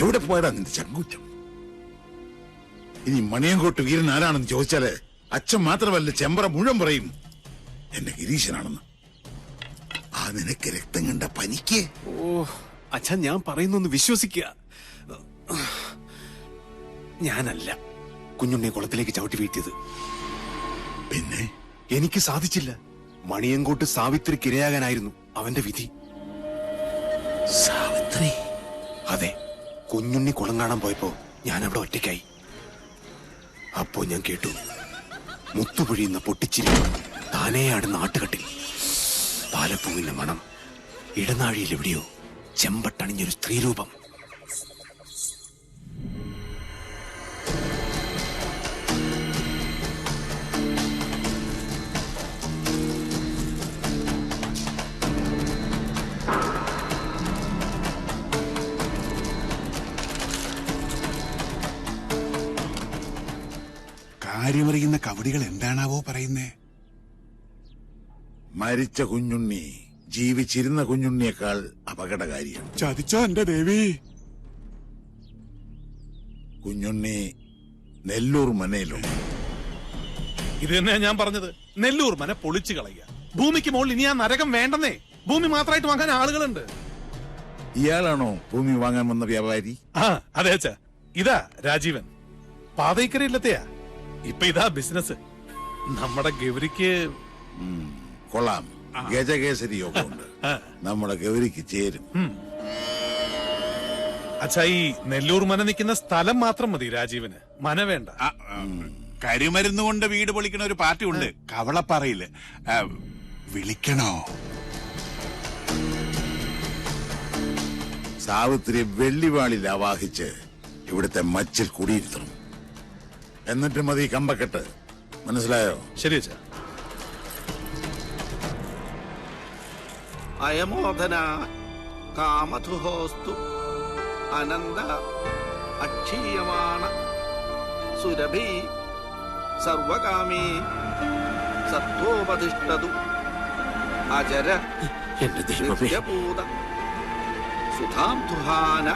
എവിടെ പോയടാ നിന്റെ ചങ്കൂറ്റം? ഇനി മണിയങ്കോട്ട് വീരൻ ആരാണെന്ന് ചോദിച്ചാൽ അച്ഛൻ മാത്രമല്ല ചെമ്പറ മുഴുവൻ പറയും എന്റെ ഗിരീശനാണെന്ന്. ആ നിനക്ക് രക്തം കണ്ട പനിക്ക്? ഓ അച്ഛൻ ഞാൻ പറയുന്നൊന്ന് വിശ്വസിക്കുക. ഞാനല്ല കുഞ്ഞുണ്ണിയെ കുളത്തിലേക്ക് ചവിട്ടി വീട്ടിയത് പിന്നെ? എനിക്ക് സാധിച്ചില്ല. മണിയങ്കോട്ട് സാവിത്രിക്ക് ഇരയാകാനായിരുന്നു അവന്റെ വിധി. സാവിത്രി? അതെ. കുഞ്ഞുണ്ണി കുളം കാണാൻ പോയപ്പോ ഞാൻ അവിടെ ഒറ്റയ്ക്കായി. അപ്പോ ഞാൻ കേട്ടു മുത്തുപൊഴിയുന്ന പൊട്ടിച്ചിരി താനേ ആടുന്ന പാലപ്പൂവിന്റെ മണം ഇടനാഴിയിൽ എവിടെയോ ചെമ്പട്ടണിഞ്ഞൊരു സ്ത്രീരൂപം. കാര്യമറിയുന്ന കവടികൾ എന്താണാവോ പറയുന്നേ? മരിച്ച കുഞ്ഞുണ്ണി ജീവിച്ചിരുന്ന കുഞ്ഞുണ്ണിയേക്കാൾ അപകടകാരിയാണ്. ചതിച്ചോ എന്റെ ദേവി? കുഞ്ഞുണ്ണി നെല്ലൂർ മനയിലുണ്ട്. ഇത് തന്നെയാ ഞാൻ പറഞ്ഞത്. നെല്ലൂർ മന പൊളിച്ചു കളയുക. ഭൂമിക്ക് മുകളിൽ ഇനി ആ നരകം വേണ്ടെന്നേ. ഭൂമി മാത്രമായിട്ട് വാങ്ങാൻ ആളുകളുണ്ട്. ഇയാളാണോ ഭൂമി വാങ്ങാൻ വന്ന വ്യാപാരി? ആ അതെ അച്ഛാ. ഇതാ രാജീവൻ. പാതയ്ക്കരയില്ലത്തെയാ ഇപ്പൊ ഇതാ ബിസിനസ്. നമ്മുടെ ഗൗരിക്ക് കൊള്ളാം. ഗജകേസരി ഉണ്ട് നമ്മുടെ ഗൗരിക്ക് ചേരും. അച്ഛാ ഈ നെല്ലൂർ മന നിൽക്കുന്ന സ്ഥലം മാത്രം മതി രാജീവന്. മന വേണ്ട. കരിമരുന്ന് കൊണ്ട് വീട് പൊളിക്കണ ഒരു പാർട്ടി ഉണ്ട്. കവളപ്പാറയിൽ. വിളിക്കണോ? സാവിത്രി വെള്ളിവാളിൽ ആവാഹിച്ച് ഇവിടുത്തെ മച്ചിൽ കുടിയിരുത്തണം. എന്നിട്ട് മതി കമ്പക്കെട്ട്. മനസ്സിലായോ? ശരി അച്ഛാ. അയമോധന കാമധുഹോസ്തു അനന്ത അക്ഷീയമാണ. സുരഭി സർവകാമീ സത്വോപതിഷ്ഠതു അജര എന്റെ സുധാം തുഹാന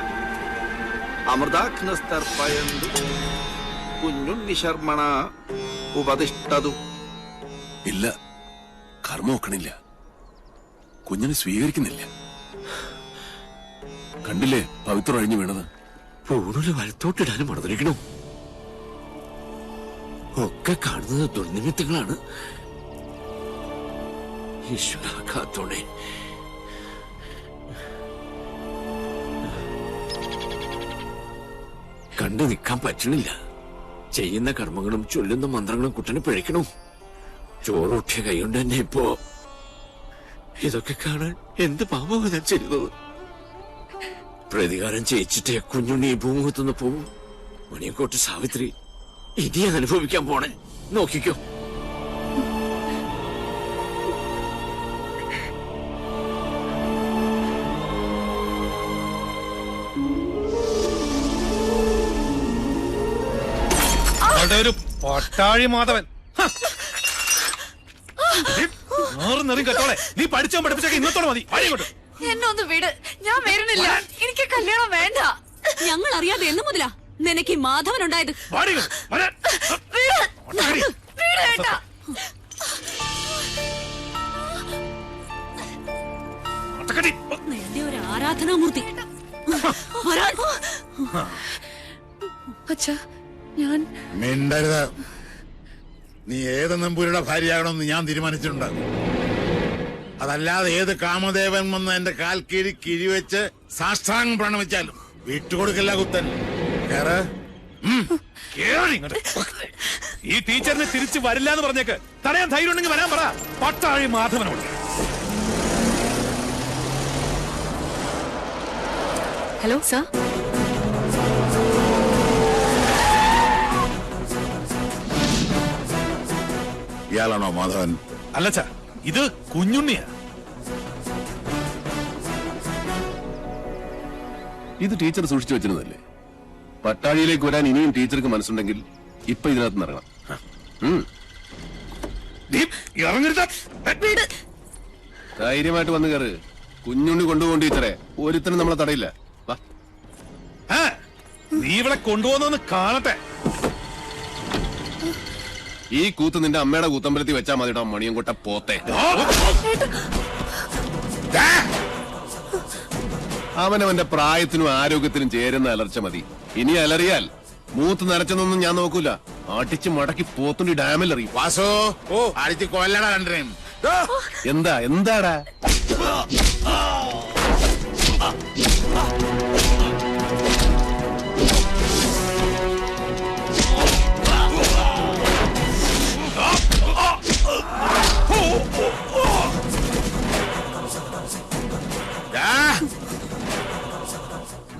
അമൃതാഘ്നസ്തർപ്പയന്തു കുഞ്ഞുണ്ണി ശർമ്മണ ഉപതിഷ്ഠതു. ഇല്ല കർമ്മ ഒക്കണില്ല. കുഞ്ഞിനെ സ്വീകരിക്കുന്നില്ല. കണ്ടില്ലേ പവിത്രം അഴിഞ്ഞു വീണത്? പൂണൂൽ വലത്തോട്ടിടാനും മണന്നിരിക്കണു ഒക്കെ കാണുന്നത് ദുർനിമിത്തങ്ങളാണ്. ഈശ്വരാഘാത്തോടെ കണ്ടു നിൽക്കാൻ പറ്റണില്ല. ചെയ്യുന്ന കർമ്മങ്ങളും ചൊല്ലുന്ന മന്ത്രങ്ങളും കുട്ടനെ പിഴയ്ക്കണു? ചോറൂട്ടിയ കൈകൊണ്ട് തന്നെ ഇപ്പോ. ഇതൊക്കെ കാണാൻ എന്ത് പാപമാണ് ഞാൻ ചെയ്തത് പ്രതികാരം ചെയ്യിച്ചിട്ടേ കുഞ്ഞുണ്ണി ഭൂമുഖത്തുനിന്ന് പോവും. മണിയക്കോട്ട് സാവിത്രി ഇനി അനുഭവിക്കാൻ പോണേ. നോക്കിക്കോ. പട്ടാഴി മാധവൻ. കെട്ടോളെ. നീ പഠിച്ചോ പഠിപ്പിച്ചൊക്കെ ഇന്നത്തോടെ മതി. വഴി ഇങ്ങോട്ട് എന്നെ ഒന്ന് വിട്. ഞാൻ വരുന്നില്ല. എനിക്ക് കല്യാണം വേണ്ട. ഞങ്ങൾ അറിയാതെ എന്നു മുതലാ നിനക്ക് ഈ മാധവൻ ഉണ്ടായത്. നിന്റെ ഒരു ആരാധനാമൂർത്തി. അച്ഛാ ഞാൻ മിണ്ടരുത്. നീ ഏത് നമ്പൂരിയുടെ ഭാര്യയാകണമെന്ന് ഞാൻ തീരുമാനിച്ചിട്ടുണ്ട്. അതല്ലാതെ ഏത് കാമദേവൻ വന്ന് എന്റെ കാൽ കീഴി കിഴിവെച്ച് സാഷ്ടാംഗം പ്രണമിച്ചാലും വിട്ടുകൊടുക്കില്ല കുത്തൻ. കേറ് കേറി. ഇങ്ങോട്ട്. ഈ ടീച്ചറിനെ തിരിച്ചു വരില്ല എന്ന് പറഞ്ഞേക്ക്. തടയാൻ ധൈര്യം ഉണ്ടെങ്കിൽ വരാൻ പറ. പട്ടാഴി മാധവനോട്. Hello sir. ഇയാളാണോ മാധവൻ? അല്ലച്ചാ ഇത് കുഞ്ഞുണ്ണിയാ. ഇത് ടീച്ചർ സൂക്ഷിച്ചു വെച്ചിരുന്നല്ലേ പട്ടാഴിയിലേക്ക് വരാൻ ഇനിയും ടീച്ചർക്ക് മനസ്സുണ്ടെങ്കിൽ ഇപ്പൊ ഇതിനകത്ത് നിന്ന് ഇറങ്ങണം. ഉം. നീ ഇറങ്ങരുത്. ധൈര്യമായിട്ട് വന്നു കയറ് കുഞ്ഞുണ്ണി കൊണ്ടുപോകും ടീച്ചറെ. ഒരുത്തനും നമ്മളെ തടയില്ല. വാ. ആ, നീ ഇവിടെ കൊണ്ടുപോകുന്നൊന്ന് കാണട്ടെ. ഈ കൂത്ത് നിന്റെ അമ്മയുടെ കൂത്തമ്പലത്തിൽ വെച്ചാ മതിടാ മണിയൻകൊട്ട പോത്തെ. അവനവന്റെ പ്രായത്തിനും ആരോഗ്യത്തിനും ചേരുന്ന അലർച്ച മതി. ഇനി അലറിയാൽ മൂത്ത് നരച്ചെന്നൊന്നും ഞാൻ നോക്കൂല. അടിച്ച് മടക്കി പോത്തുണ്ടി ഡാമിൽ എറിയും. വാസോ ഓ. അടിച്ച് കൊല്ലടാ കണ്ടേ എന്താ എന്താടാ?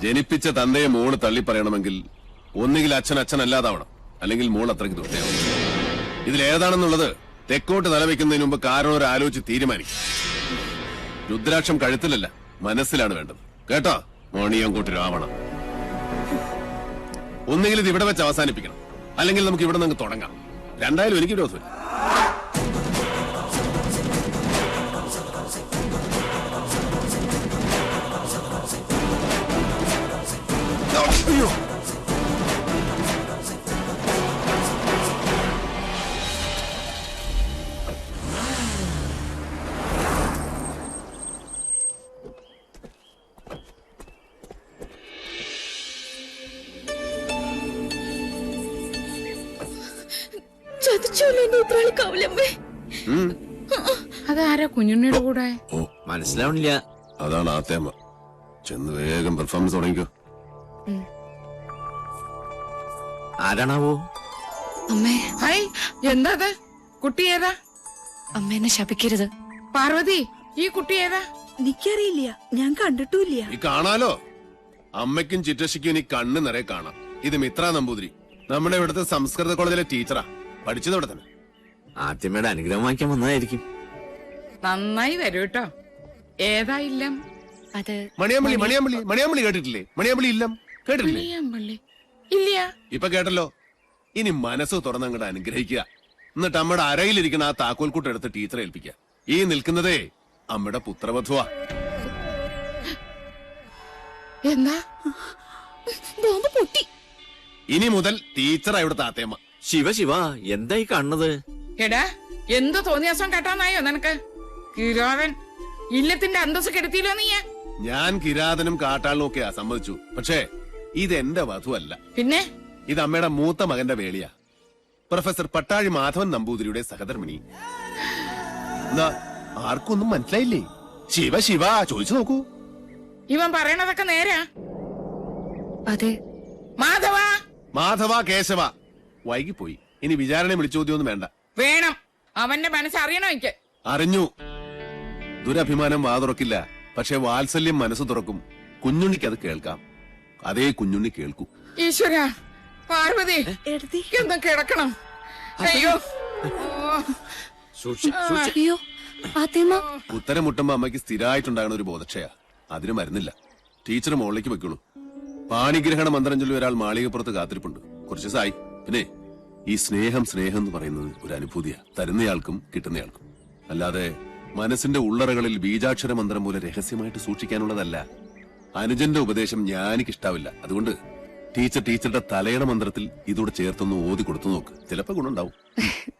ജനിപ്പിച്ച തന്തയെ മോൾ തള്ളി പറയണമെങ്കിൽ ഒന്നുകിൽ അച്ഛൻ അച്ഛനല്ലാതാവണം. അല്ലെങ്കിൽ മോൾ അത്രയ്ക്ക് ദുഷ്ടയാവണം ഇതിലേതാണെന്നുള്ളത് തെക്കോട്ട് തലവെക്കുന്നതിന് മുമ്പ് കാരണം ഒരു ആലോചിച്ച് തീരുമാനിക്കും. രുദ്രാക്ഷം കഴുത്തിലല്ല മനസ്സിലാണ് വേണ്ടത്. കേട്ടോ? മോണിയങ്കോട്ട് രാവണം. ഒന്നുകിൽ ഇത് ഇവിടെ വെച്ച് അവസാനിപ്പിക്കണം. അല്ലെങ്കിൽ നമുക്ക് ഇവിടെ നിന്ന് തുടങ്ങാം. രണ്ടായാലും എനിക്ക് വിരോധമില്ല അതാരാ കുഞ്ഞുണ്ണിയുടെ കൂടെ? ഓ മനസ്സിലാവണില്ല. അതാണ് ആ തേമ. ചെന്ന് വേഗം പെർഫോമൻസ് തുടങ്ങിക്കോ. ആരാണാവോ? അമ്മേ. ഹായ് എന്താ അത് കുട്ടി ഏതാ? അമ്മേനെ എന്നെ ശപിക്കരുത്. പാർവതി ഈ കുട്ടി ഏതാ? എനിക്കറിയില്ല. ഞാൻ കണ്ടിട്ടില്ല ഈ കാണാലോ? അമ്മയ്ക്കും ചിറ്റശിക്കും ഇനി കണ്ണ് നിറയെ കാണാം. ഇത് മിത്ര നമ്പൂതിരി. നമ്മുടെ ഇവിടുത്തെ സംസ്കൃത കോളേജിലെ ടീച്ചറാ. പഠിച്ചത് ഇവിടെ തന്നെ. ആദ്യമേടെ അനുഗ്രഹം വാങ്ങിക്കാൻ വന്നതായിരിക്കും. നന്നായി വരൂ കേട്ടോ ഏതാ ഇല്ലം? അത് മണിയാമ്പള്ളി മണിയാമ്പള്ളി മണിയാമ്പള്ളി കേട്ടിട്ടില്ലേ? മണിയാമ്പള്ളി ഇല്ലം. ഇല്ല. ഇപ്പൊ കേട്ടല്ലോ. ഇനി മനസ്സ് തുറന്നങ്ങോട്ട് അനുഗ്രഹിക്കുക. എന്നിട്ട് അമ്മയുടെ അരയിലിരിക്കുന്ന ആ താക്കോൽക്കൂട്ട് എടുത്ത് ടീച്ചറെ ഏൽപ്പിക്കുക. ഈ നിൽക്കുന്നതേ അമ്മയുടെ പുത്രവധുവാ. എന്താ ബോംബ് പൊട്ടി. ഇനി മുതൽ ടീച്ചറാ ഇവിടെ താത്തേമ്മ ശിവ ശിവ എന്തായി കാണുന്നത്? എടാ എന്ത് തോന്നിയാസം കേട്ടാന്നായോ നിനക്ക്? കിരോവൻ ഇല്ലത്തിന്റെ അന്തസ് കെടുത്തിയില്ലോ നീ ഞാൻ കിരാതനും കാട്ടാളിനും ഒക്കെയാ സമ്മതിച്ചു. പക്ഷേ ഇത് എന്റെ വധുവല്ല. പിന്നെ? ഇത് അമ്മയുടെ മൂത്ത മകന്റെ വേളിയാ. പ്രൊഫസർ പട്ടാഴി മാധവൻ നമ്പൂതിരിയുടെ സഹധർമ്മിണി. ആർക്കൊന്നും മനസ്സിലായില്ലേ? ശിവ ശിവ ചോദിച്ചു നോക്കൂ. ഇവൻ പറയണതൊക്കെ നേരാ. അതെ. മാധവ! മാധവ കേശവ. വൈകിപ്പോയി. ഇനി വിചാരണ വിളിച്ചോദ്യമൊന്നും വേണ്ട. വേണം. അവന്റെ മനസ്സ് അറിയണോ എനിക്ക്. അറിഞ്ഞു. ദുരഭിമാനം വാ തുറക്കില്ല പക്ഷെ വാത്സല്യം മനസ്സ് തുറക്കും. കുഞ്ഞുണ്ണിക്ക് അത് കേൾക്കാം. അതേ കുഞ്ഞുണ്ണി കേൾക്കൂ. ഈശ്വര പാർവതി ഒന്ന് കിടക്കണം. അയ്യോ. ഉത്തരമുട്ടുമ്പോ അയ്യോ ഉത്തരം മുട്ടുമ്പോ അമ്മയ്ക്ക് സ്ഥിരമായിട്ടുണ്ടാകുന്ന ഒരു ബോധക്ഷയ. അതിന് മരുന്നില്ല. ടീച്ചർ മുകളിലേക്ക് വെക്കുള്ളൂ. പാണിഗ്രഹണ മന്ത്രം ചൊല്ലി ഒരാൾ മാളികപ്പുറത്ത് കാത്തിരിപ്പുണ്ട്. കുറച്ച് സായി പിന്നെ ഈ സ്നേഹം സ്നേഹം എന്ന് പറയുന്നത് ഒരു അനുഭൂതിയാ. തരുന്നയാൾക്കും കിട്ടുന്നയാൾക്കും. അല്ലാതെ മനസ്സിന്റെ ഉള്ളറകളിൽ ബീജാക്ഷര മന്ത്രം പോലെ രഹസ്യമായിട്ട് സൂക്ഷിക്കാനുള്ളതല്ല. അനുജന്റെ ഉപദേശം ഞാനിക്ക് ഇഷ്ടാവില്ല അതുകൊണ്ട് ടീച്ചർ ടീച്ചറുടെ തലയുടെ മന്ത്രത്തിൽ ഇതോടെ ചേർത്തൊന്ന് ഓതി കൊടുത്തു നോക്ക്. ചിലപ്പോ ഗുണുണ്ടാവും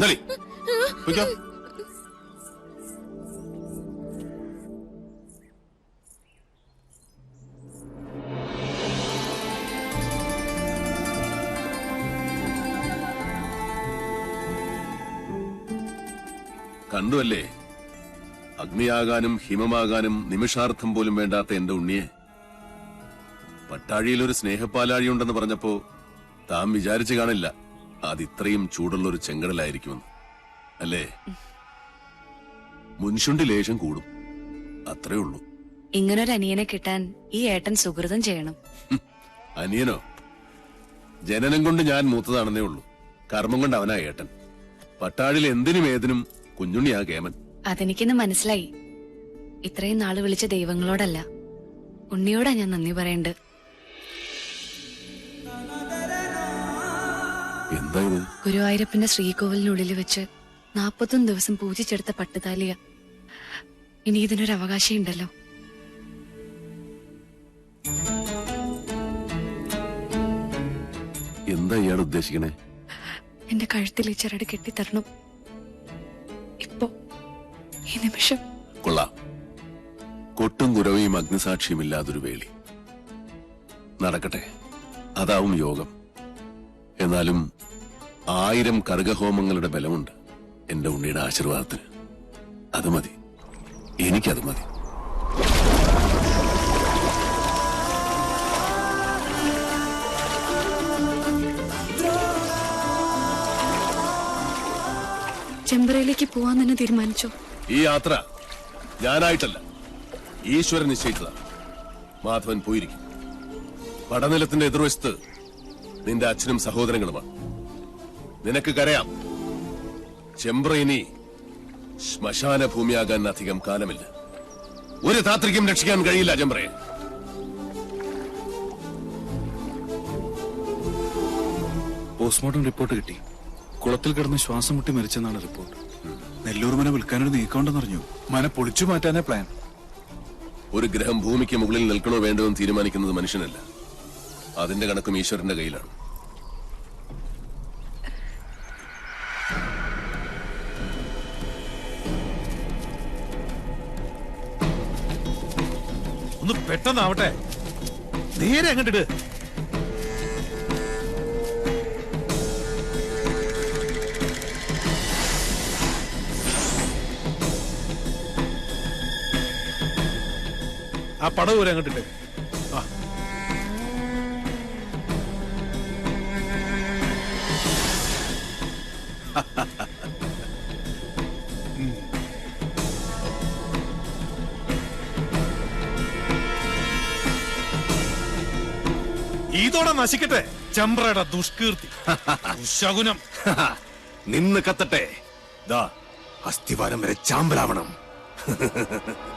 നളി പൊയ്ക്കോ കണ്ടുവല്ലേ? അഗ്നിയാകാനും ഹിമമാകാനും നിമിഷാർത്ഥം പോലും വേണ്ടാത്ത എന്റെ ഉണ്ണിയെ. പട്ടാഴിയിൽ ഒരു സ്നേഹപ്പാലാഴിയുണ്ടെന്ന് പറഞ്ഞപ്പോ താം വിചാരിച്ചു കാണില്ല. അത് ഇത്രയും ചൂടുള്ള ഒരു ചെങ്കടലായിരിക്കുമെന്ന്. അല്ലേ? മുൻഷുണ്ടി ലേശം കൂടും. അത്രേ ഉള്ളൂ. ഇങ്ങനൊരു അനിയനെ കിട്ടാൻ ഈ ഏട്ടൻ സുഹൃതം ചെയ്യണം. അനിയനോ? ജനനം കൊണ്ട് ഞാൻ മൂത്തതാണെന്നേ ഉള്ളൂ. കർമ്മം കൊണ്ട് അവനാ ഏട്ടൻ. പട്ടാഴിൽ എന്തിനും ഏതിനും കുഞ്ഞുണ്ണിയാ കേമൻ അതെനിക്കിന്ന് മനസ്സിലായി. ഇത്രയും നാൾ വിളിച്ച ദൈവങ്ങളോടല്ല. ഉണ്ണിയോടാ ഞാൻ നന്ദി പറയണ്ട് എന്താ ഇത്? ഗുരുവായൂരപ്പന്റെ ശ്രീകോവിലിനുള്ളിൽ വെച്ച് നാപ്പത്തൊന്ന് ദിവസം പൂജിച്ചെടുത്ത പട്ടുതാലിയ ഇനി ഇതിനൊരു അവകാശം ഉണ്ടല്ലോ എന്താ ഇയാൾ ഉദ്ദേശിക്കണേ? എന്റെ കഴുത്തിൽ ഈ ചരട് കെട്ടിത്തരണം. ഈ നിമിഷം. കൊള്ളാം. കൊട്ടും കുരവയും അഗ്നിസാക്ഷിയും ഇല്ലാതൊരു വേളി. നടക്കട്ടെ. അതാവും യോഗം. എന്നാലും ആയിരം കർഗഹോമങ്ങളുടെ ബലമുണ്ട് എന്റെ ഉണ്ണിയുടെ ആശീർവാദത്തിന്. അത് മതി. എനിക്കത് മതി. ചെമ്പറയിലേക്ക് പോവാൻ തന്നെ തീരുമാനിച്ചോ? ഈ യാത്ര ഞാനായിട്ടല്ല. ഈശ്വരൻ നിശ്ചയിച്ചതാണ് മാധവൻ പോയിരിക്കും. പടനിലത്തിന്റെ എതിർവശത്ത് നിന്റെ അച്ഛനും സഹോദരങ്ങളുമാണ്. നിനക്ക് കരയാം. ചെമ്പ്ര ഇനി ശ്മശാന ഭൂമിയാകാൻ അധികം കാലമില്ല. ഒരു താത്രിക്കും രക്ഷിക്കാൻ കഴിയില്ല ചെമ്പ്രയെ. പോസ്റ്റ്മോർട്ടം റിപ്പോർട്ട് കിട്ടി. കുളത്തിൽ കിടന്ന് ശ്വാസം മുട്ടി മരിച്ചെന്നാണ് റിപ്പോർട്ട്. നെല്ലൂർ മന വിൽക്കാനൊരു നീക്കമുണ്ടെന്നറിഞ്ഞു മന പൊളിച്ചു മാറ്റാനേ പ്ലാൻ ഒരു ഗ്രഹം ഭൂമിക്ക് മുകളിൽ നിൽക്കണോ വേണ്ടോ എന്ന് തീരുമാനിക്കുന്നത് മനുഷ്യനല്ല. അതിന്റെ കണക്കും ഈശ്വരന്റെ കയ്യിലാണ്. ഒന്ന് പെട്ടെന്നാവട്ടെ. നേരെ അങ്ങോട്ടിട്. ആ പടവ് വരെ അങ്ങോട്ട് ഇതോടെ നശിക്കട്ടെ ചമ്പ്രയുടെ ദുഷ്കീർത്തി. ദുശകുനം. നിന്ന് കത്തട്ടെ. ദാ അസ്ഥിവാരം വരെ ചാമ്പലാവണം.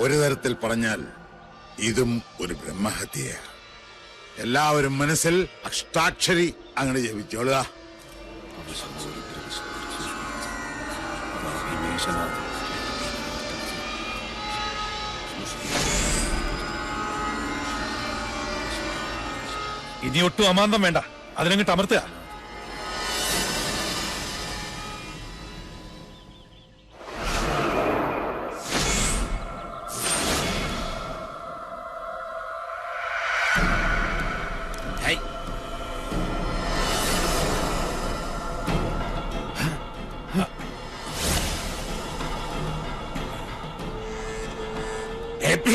ഒരു തരത്തിൽ പറഞ്ഞാൽ ഇതും ഒരു ബ്രഹ്മഹത്യയാണ്. എല്ലാവരും മനസ്സിൽ അഷ്ടാക്ഷരി അങ്ങനെ ജപിച്ചോളുക. ഇനി ഒട്ടും അമാന്തം വേണ്ട. അതിനങ്ങട്ട് അമർത്തുക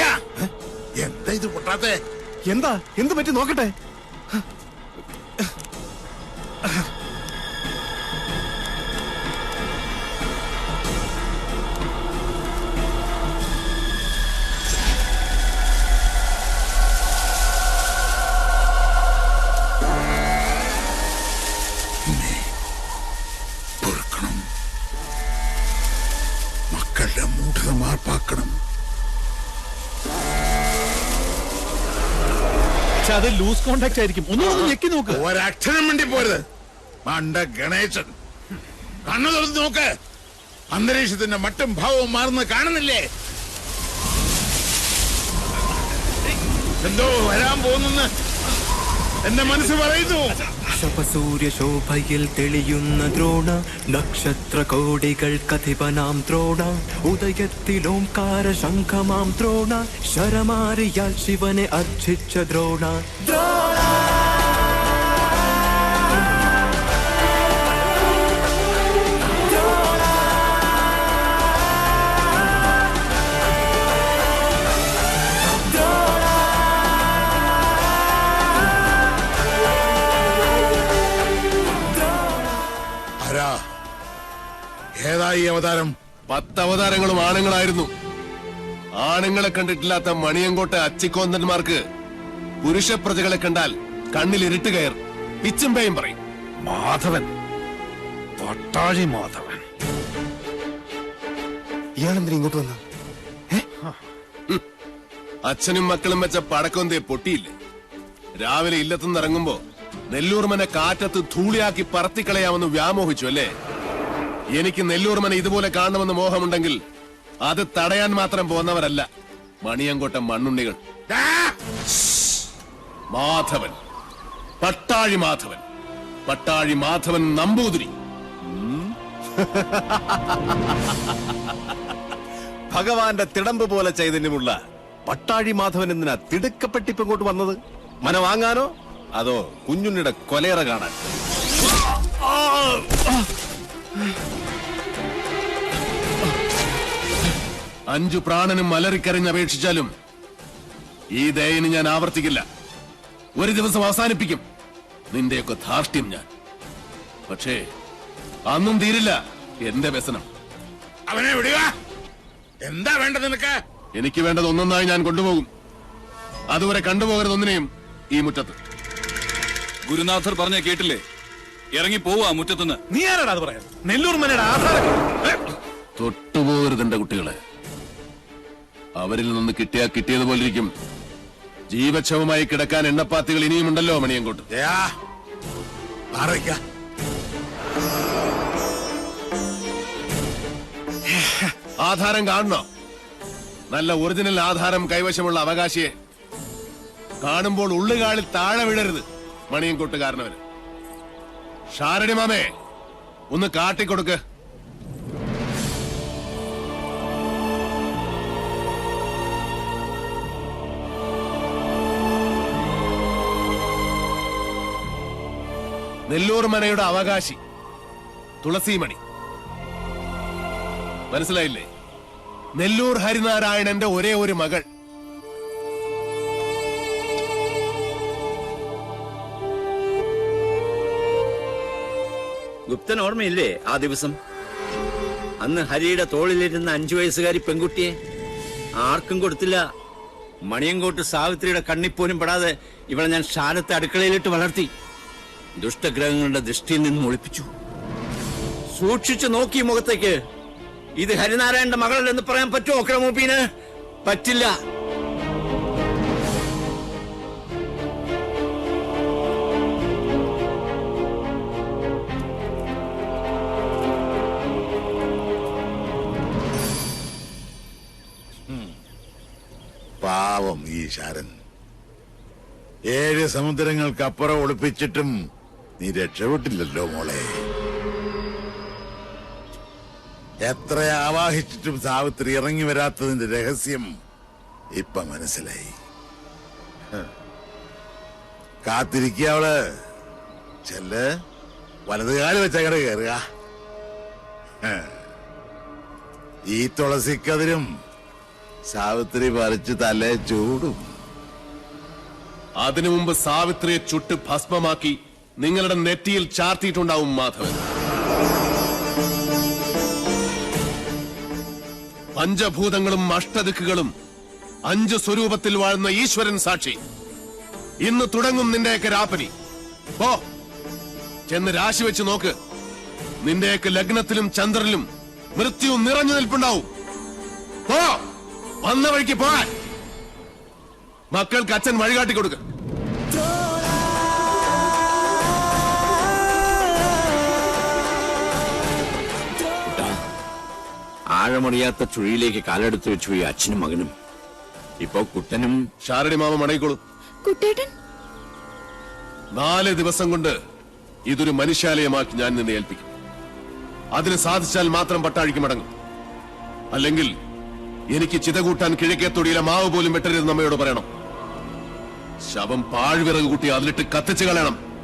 എന്താ ഇത് പൊട്ടാത്തെ? എന്താ? എന്ത് പറ്റി? നോക്കട്ടെ. പക്ഷെ അത് ലൂസ് കോണ്ടാക്ട് ആയിരിക്കും. ഒന്നും ഞെക്കി നോക്ക്. ഒരക്ഷരം വേണ്ടി പോരുത്. മണ്ട ഗണേശൻ കണ്ണു തുറന്ന് നോക്ക്. അന്തരീക്ഷത്തിന്റെ മട്ടും ഭാവവും മാറുന്ന കാണുന്നില്ലേ? എന്തോ വരാൻ പോകുന്നെന്ന് എന്റെ മനസ്സ് പറയുന്നു. ശപസൂര്യശോഭയിൽ തെളിയുന്ന ദ്രോണ നക്ഷത്ര കോടികൾ കഥിപനാം ദ്രോണ ഉദയത്തിലോംകാര ശംഖമാം ദ്രോണ ശരമാരിയാൽ ശിവനെ അർച്ചിച്ച ദ്രോണ. ദ്രോണ അവതാരം പത്ത് അവതാരങ്ങളും ആണുങ്ങളായിരുന്നു. ആണുങ്ങളെ കണ്ടിട്ടില്ലാത്ത മണിയങ്കോട്ടെ അച്ചിക്കോന്തന്മാർക്ക് പുരുഷ പ്രജകളെ കണ്ടാൽ കണ്ണിൽ ഇരുട്ട് കയർ. പിച്ചുംപേയും പറയും. മാധവൻ. പട്ടാഴി മാധവൻ. ഇയാളെന്തിനാ ഇങ്ങോട്ട് വന്നു അച്ഛനും മക്കളും വെച്ച പടക്കൊന്തേ പൊട്ടിയില്ലേ? രാവിലെ ഇല്ലത്തുനിന്ന് ഇറങ്ങുമ്പോ നെല്ലൂർമനെ കാറ്റത്ത് ധൂളിയാക്കി പറത്തിക്കളയാമെന്ന് വ്യാമോഹിച്ചു അല്ലേ? എനിക്ക് നെല്ലൂർമനെ ഇതുപോലെ കാണണമെന്ന് മോഹമുണ്ടെങ്കിൽ അത് തടയാൻ മാത്രം പോന്നവരല്ല മണിയങ്കോട്ട മണ്ണുണ്ണികൾ. മാധവൻ. പട്ടാഴി മാധവൻ. പട്ടാഴി മാധവൻ നമ്പൂതിരി. ഭഗവാന്റെ തിടമ്പ് പോലെ ചൈതന്യമുള്ള പട്ടാഴി മാധവൻ എന്തിനാ തിടുക്കപ്പെട്ടിപ്പ് ഇങ്ങോട്ട് വന്നത്? മന വാങ്ങാനോ? അതോ കുഞ്ഞുണ്ണിയുടെ കൊലേറ കാണാൻ? അഞ്ചു പ്രാണനും മലറിക്കരഞ്ഞ് അപേക്ഷിച്ചാലും ഈ ദയന് ഞാൻ ആവർത്തിക്കില്ല. ഒരു ദിവസം അവസാനിപ്പിക്കും. നിന്റെയൊക്കെ ധാർഷ്ട്യം ഞാൻ. പക്ഷേ അന്നും തീരില്ല എന്റെ വ്യസനം. അവനെ വിടുക. എന്താ വേണ്ടത് നിനക്ക്? എനിക്ക് വേണ്ടത് ഒന്നൊന്നായി ഞാൻ കൊണ്ടുപോകും. അതുവരെ കണ്ടുപോകരുത് ഒന്നിനെയും ഈ മുറ്റത്ത്. ഗുരുനാഥർ പറഞ്ഞ കേട്ടില്ലേ? ഇറങ്ങി പോവാ മുറ്റത്തുനിന്ന്. നീ ആരാടാ അത് പറയാ? നെല്ലൂർ മനയുടെ ആധാരം തൊട്ടുപോകരുത് എന്റെ കുട്ടികളെ. അവരിൽ നിന്ന് കിട്ടിയാ കിട്ടിയതുപോലെ ഇരിക്കും ജീവച്ഛവമായി കിടക്കാൻ എണ്ണപ്പാത്തികൾ ഇനിയുമുണ്ടല്ലോ മണിയങ്കോട്ട്. ആധാരം കാണണോ? നല്ല ഒറിജിനൽ ആധാരം കൈവശമുള്ള അവകാശിയെ. കാണുമ്പോൾ ഉള്ളുകാളിൽ താഴെ വീഴരുത് മണിയൻകൂട്ടുകാരനവര് ഷാരടി മാമേ ഒന്ന് കാട്ടിക്കൊടുക്ക്. നെല്ലൂർ മനയുടെ അവകാശി തുളസിമണി. മനസ്സിലായില്ലേ? നെല്ലൂർ ഹരിനാരായണന്റെ ഒരേ ഒരു മകൾ. ഗുപ്തൻ ഓർമ്മയില്ലേ ആ ദിവസം? അന്ന് ഹരിയുടെ തോളിലിരുന്ന അഞ്ചു വയസ്സുകാരി പെൺകുട്ടിയെ ആർക്കും കൊടുത്തില്ല. മണിയങ്കോട്ട് സാവിത്രിയുടെ കണ്ണിപ്പോലും പെടാതെ ഇവളെ ഞാൻ ശാലത്തെ അടുക്കളയിലിട്ട് വളർത്തി. ദുഷ്ടഗ്രഹങ്ങളുടെ ദൃഷ്ടിയിൽ നിന്നും ഒളിപ്പിച്ചു സൂക്ഷിച്ചു നോക്കി മുഖത്തേക്ക്. ഇത് ഹരിനാരായണന്റെ മകളല്ലെന്ന് പറയാൻ പറ്റുമോ ക്രമൂപ്പീന് പറ്റില്ല. പാവം ഈ ശാരൻ ഏഴ് സമുദ്രങ്ങൾക്കപ്പുറം ഒളിപ്പിച്ചിട്ടും നീ രക്ഷപ്പെട്ടില്ലല്ലോ മോളെ. എത്ര ആവാഹിച്ചിട്ടും സാവിത്രി ഇറങ്ങി വരാത്തതിന്റെ രഹസ്യം ഇപ്പൊ മനസ്സിലായി. കാത്തിരിക്കുക അവൾ. ചെല്ല്. വലതുകാൽ വെച്ചങ്ങട് കയറുക ഈ തുളസിക്കതിരും സാവിത്രി പറിച്ച് തലേ ചൂടും. അതിനു മുമ്പ് സാവിത്രിയെ ചുട്ട് ഭസ്മമാക്കി നിങ്ങളുടെ നെറ്റിയിൽ ചാർത്തിയിട്ടുണ്ടാവും മാധവൻ. പഞ്ചഭൂതങ്ങളും അഷ്ടദിക്കുകളും അഞ്ച് സ്വരൂപത്തിൽ വാഴുന്ന ഈശ്വരൻ സാക്ഷി. ഇന്ന് തുടങ്ങും നിന്റെയൊക്കെ രാപ്പനി. പോ. ചെന്ന് രാശി വെച്ച് നോക്ക്. നിന്റെയൊക്കെ ലഗ്നത്തിലും ചന്ദ്രനിലും മൃത്യു നിറഞ്ഞു നിൽപ്പുണ്ടാവും. പോ. വന്ന വഴിക്ക് പോകാൻ. മക്കൾക്ക് അച്ഛൻ വഴികാട്ടി കൊടുക്ക. ആഴമറിയാത്ത ചുഴിയിലേക്ക് കാലെടുത്ത് വെച്ചു ഈ അച്ഛനും മകനും. ഇപ്പൊ കുട്ടനും ഷാരടി മാമ മടങ്ങിക്കോളൂ. കുട്ടേട്ടൻ? നാല് ദിവസം കൊണ്ട് ഇതൊരു മനുഷ്യാലയമാക്കി ഞാൻ നിന്നെ ഏൽപ്പിക്കും. അതിന് സാധിച്ചാൽ മാത്രം പട്ടാഴിക്ക് മടങ്ങും. അല്ലെങ്കിൽ എനിക്ക് ചിത കൂട്ടാൻ കിഴക്കേത്തൊടിയിലെ മാവ് പോലും വെട്ടരുതെന്ന് നമ്മയോട് പറയണം. ശവം പാഴ്വിറക് കൂട്ടി അതിലിട്ട് കത്തിച്ചു കളയണം.